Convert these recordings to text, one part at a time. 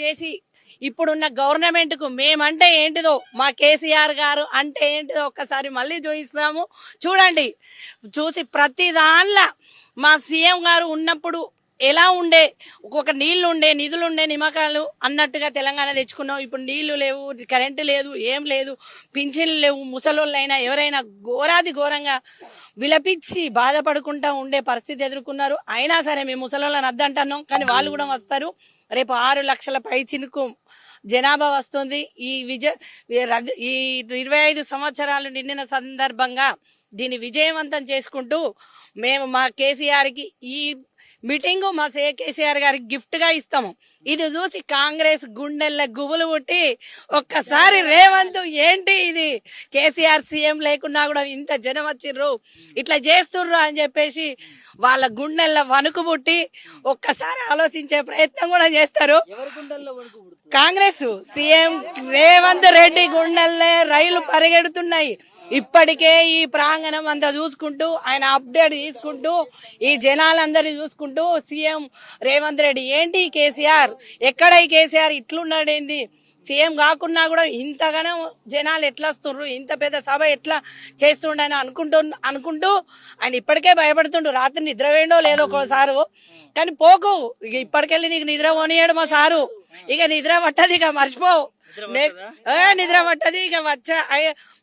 చేసి ఇప్పుడున్న గవర్నమెంట్కు మేమంటే ఏంటిదో మా కేసీఆర్ గారు అంటే ఏంటిదో ఒక్కసారి మళ్ళీ చూపిస్తాము. చూడండి చూసి ప్రతి దానిలో మా సీఎం గారు ఉన్నప్పుడు ఎలా ఉండే ఒక్కొక్క నీళ్ళు ఉండే నిధులు ఉండే నిమ్మకాలు అన్నట్టుగా తెలంగాణ తెచ్చుకున్నాం. ఇప్పుడు నీళ్ళు లేవు కరెంటు లేదు ఏం లేదు పింఛన్లు లేవు ముసలోళ్ళైనా ఎవరైనా ఘోరాది ఘోరంగా విలపించి బాధపడుకుంటా ఉండే పరిస్థితి ఎదుర్కొన్నారు. అయినా సరే మేము ముసలోళ్ళని అద్దంటున్నాం కానీ వాళ్ళు కూడా వస్తారు. రేపు ఆరు లక్షల పైచినుకు జనాభా వస్తుంది. ఈ విజయ ఈ ఇరవై ఐదు సంవత్సరాలు నిండిన సందర్భంగా దీన్ని విజయవంతం చేసుకుంటూ మేము మా కేసీఆర్కి ఈ మీటింగ్ మా సే కేసీఆర్ గారికి గిఫ్ట్గా ఇస్తాము. ఇది చూసి కాంగ్రెస్ గుండెల్ల గుబులు పుట్టి ఒక్కసారి రేవంత్ ఏంటి ఇది? కేసీఆర్ సీఎం లేకున్నా కూడా ఇంత జనం వచ్చిర్రు ఇట్లా చేస్తుర్రు అని చెప్పేసి వాళ్ళ గుండెల్ల వణుకు పుట్టి ఒక్కసారి ఆలోచించే ప్రయత్నం కూడా చేస్తారు. కాంగ్రెస్ సీఎం రేవంత్ రెడ్డి గుండెల్లే రైలు పరిగెడుతున్నాయి. ఇప్పటికే ఈ ప్రాంగణం అంతా చూసుకుంటూ ఆయన అప్డేట్ తీసుకుంటూ ఈ జనాలందరినీ చూసుకుంటూ సీఎం రేవంత్ రెడ్డి ఏంటి కేసీఆర్? ఎక్కడ ఈ కేసీఆర్ ఇట్లున్నాడేంది సీఎం కాకున్నా కూడా ఇంతగానో జనాలు ఎట్లా వస్తుండ్రు? ఇంత పెద్ద సభ ఎట్లా చేస్తుండని అనుకుంటూ అనుకుంటూ ఆయన ఇప్పటికే భయపడుతుండు. రాత్రి నిద్ర వేయండో లేదో ఒకసారు. కానీ పోకు. ఇక ఇప్పటికెళ్ళి నీకు నిద్ర పోనీయడు మా సారు. ఇక నిద్ర పట్టది ఇక మర్చిపోవు. నిద్ర పట్టది? ఇక వచ్చే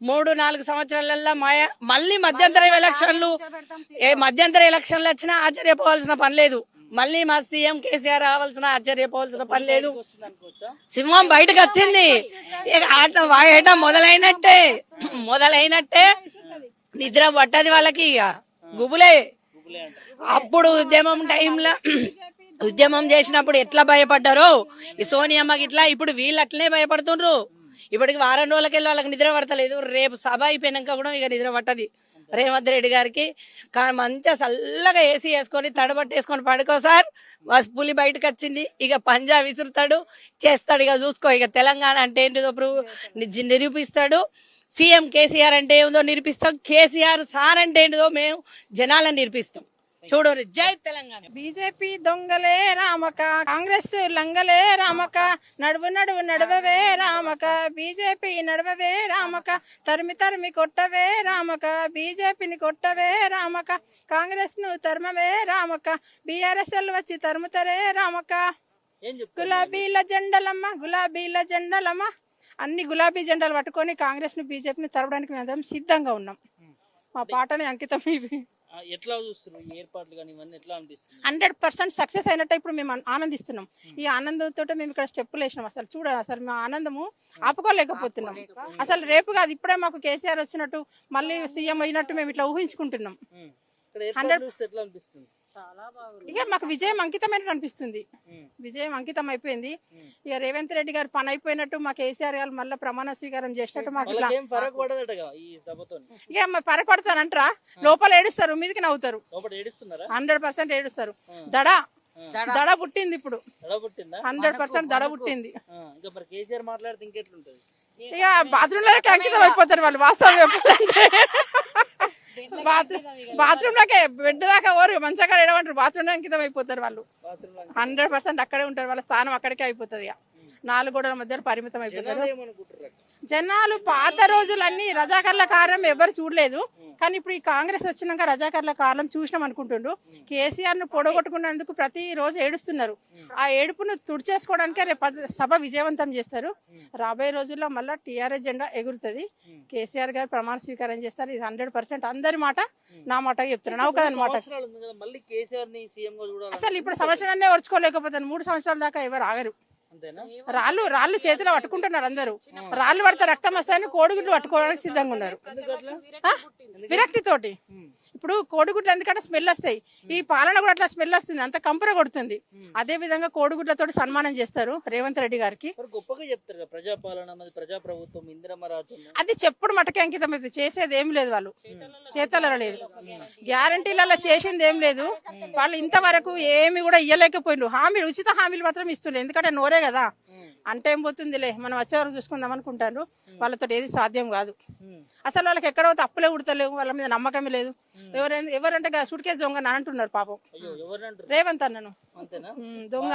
మూడు నాలుగు సంవత్సరాలలో మాయ మళ్ళీ మధ్యంతర ఎలక్షన్లు ఏ మధ్యంతర ఎలక్షన్లు వచ్చినా ఆశ్చర్యపోవాల్సిన పని లేదు. మళ్ళీ మా సీఎం కేసీఆర్ రావాల్సిన ఆశ్చర్యపోవాల్సిన పని లేదు. సింహం బయటకు వచ్చింది. ఇక ఆట వాయట మొదలైనట్టే. మొదలైనట్టే. నిద్ర పట్టది వాళ్ళకి ఇక. గుబులే. అప్పుడు ఉద్యమం టైంలో ఉద్యమం చేసినప్పుడు ఎట్లా భయపడ్డారో? ఈ సోనియమ్మకి ఇట్లా ఇప్పుడు వీళ్ళు అట్లనే భయపడుతుండ్రు. ఇప్పటికి వారం రోజులకెళ్ళి వాళ్ళకి నిద్ర పడతలేదు. రేపు సభ అయిపోయినాక కూడా ఇక నిద్ర పట్టది రేవంత్ రెడ్డి గారికి. కానీ మంచిగా చల్లగా ఏసీ వేసుకొని తడబట్టేసుకొని పడుకో సార్. పులి బయటకు వచ్చింది. ఇక పంజా విసురుతాడు. చేస్తాడు ఇక చూసుకో. ఇక తెలంగాణ అంటే ఏంటిదో ప్రూ ని- నిరూపిస్తాడు. సీఎం కేసీఆర్ అంటే ఏందో నిరూపిస్తాం. కేసీఆర్ సార్ అంటే ఏంటిదో మేము జనాలను నిరూపిస్తాం. చూడు జై తెలంగాణ. బీజేపీ దొంగలే రామక కాంగ్రెస్ లంగలే రామక నడువు నడువు నడవవే రామక బీజేపీ నడవవే రామక తరిమి తరిమి కొట్టవే రామక బీజేపీని కొట్టవే రామక కాంగ్రెస్ను తరిమవే రామక బీఆర్ఎస్ వచ్చి తరుముతరే రామక గులాబీల జెండలమ్మ గులాబీల జెండలమ్మ. అన్ని గులాబీ జెండాలు పట్టుకొని కాంగ్రెస్ను బీజేపీని తరవడానికి మేము సిద్ధంగా ఉన్నాం. మా. పాటని అంకితం ఇవి. ఎట్లా చూస్తున్నారు? ఈ ఏర్పాట్లు కానీ ఇవన్నీ ఎట్లా అనిపిస్తుంది హండ్రెడ్ పర్సెంట్ సక్సెస్ అయినట్టు ఇప్పుడు మేము ఆన్- ఆనందిస్తున్నాం. ఈ ఆనందంతో మేము ఇక్కడ స్టెప్పులు వేసినాం అసలు చూడ అసలు మా ఆనందము ఆపుకోలేకపోతున్నాం. అసలు రేపు కాదు ఇప్పుడే మాకు కేసీఆర్ వచ్చినట్టు మళ్ళీ సీఎం అయినట్టు మేము ఇట్లా ఊహించుకుంటున్నాం. చూస్తే ఎట్లా అనిపిస్తుంది? ఇక మాకు విజయం అంకితమైనట్టు అనిపిస్తుంది. విజయం అంకితం అయిపోయింది ఇక రేవంత్ రెడ్డి గారు పని అయిపోయినట్టు మా కేసీఆర్ గారు మళ్ళీ ప్రమాణ స్వీకారం చేసినట్టు మాకు ఇక పరకొడతానంటారా లోపల ఏడుస్తారు మీదకి నవ్వుతారు. హండ్రెడ్ పర్సెంట్ ఏడుస్తారు. దడ దడ పుట్టింది ఇప్పుడు. దడ పుట్టిందా? హండ్రెడ్ పర్సెంట్ దడ పుట్టింది. ఇంకా బాత్రూమ్లోకి అంకితం అయిపోతారు వాళ్ళు వాస్తవం చెప్పాలంటే. బాత్రూమ్ బాత్రూమ్ లోకే బెడ్ దాకా ఓరు మంచిగా ఎడమంటారు బాత్రూమ్లో అంకితం అయిపోతారు వాళ్ళు. బాత్రూమ్ హండ్రెడ్ పర్సెంట్ అక్కడే ఉంటారు. వాళ్ళ స్థానం అక్కడికే అయిపోతుంది ఇక. నాలుగు గోడల మధ్య పరిమితం అయిపోతారు జనాలు పాత రోజులన్నీ రజాకర్ల కాలం ఎవరు చూడలేదు. కానీ ఇప్పుడు ఈ కాంగ్రెస్ వచ్చినాక రజాకర్ల కాలం చూసినాం అనుకుంటుండ్రు. కేసీఆర్ను పొడగొట్టుకున్నందుకు ప్రతి రోజు ఏడుస్తున్నారు. ఆ ఏడుపును తుడిచేసుకోవడానికే రేపు సభ విజయవంతం చేస్తారు. రాబోయే రోజుల్లో మళ్ళీ టీఆర్ఎస్ జెండా ఎగురుతుంది. కేసీఆర్ గారు ప్రమాణ స్వీకారం చేస్తారు. ఇది హండ్రెడ్ పర్సెంట్ అందరి మాట నా మాట చెప్తున్నాను చూడాలి అసలు ఇప్పుడు సంవత్సరాన్నే ఓర్చుకోలేకపోతాను మూడు సంవత్సరాల దాకా ఎవరు ఆగరు. రాళ్ళు రాళ్ళు చేతిలో పట్టుకుంటున్నారు అందరూ. రాళ్ళు పడితే రక్తం వస్తాయని కోడిగుడ్లు పట్టుకోవడానికి సిద్ధంగా ఉన్నారు. ఎందుకట్లా? ఆ? విరక్తి తోటి ఇప్పుడు కోడిగుడ్లు ఎందుకంటే స్మెల్ వస్తాయి. ఈ పాలన కూడా అట్లా స్మెల్ వస్తుంది. అంత కంపర కొడుతుంది. అదే విధంగా కోడిగుడ్లతో సన్మానం చేస్తారు రేవంత్ రెడ్డి గారికి. గొప్పగా చెప్తారు ప్రజాపాలన ప్రజాప్రభుత్వం అది చెప్పుడు మటకే అంకితం అయితే చేసేది ఏం లేదు వాళ్ళు. చేతలలో లేదు. గ్యారంటీలలో చేసింది ఏం లేదు. వాళ్ళు ఇంతవరకు ఏమి కూడా ఇయ్యలేకపోయిండ్రు హామీలు ఉచిత హామీలు మాత్రం ఇస్తుండే ఎందుకంటే నోరే కదా? అంటే ఏం పోతుందిలే మనం వచ్చే వరకు చూసుకుందాం అనుకుంటారు. వాళ్ళతో ఏది సాధ్యం కాదు. అసలు వాళ్ళకి ఎక్కడో తప్పులే ఉడతలేవు వాళ్ళ మీద నమ్మకమే లేదు. ఎవరైనా ఎవరంటే సూట్ కేసు దొంగ అంటున్నారు పాపం. రేవంత్ అన్నను. దొంగ.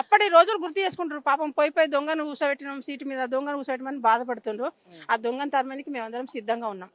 అప్పటి రోజులు గుర్తు చేసుకుంటారు పాపం. పోయి పోయి దొంగను కూసబెట్టినాం సీటు మీద దొంగను కూసబెట్టమని బాధపడుతుండ్రు. ఆ దొంగను తరమనికి మేమందరం సిద్ధంగా ఉన్నాం.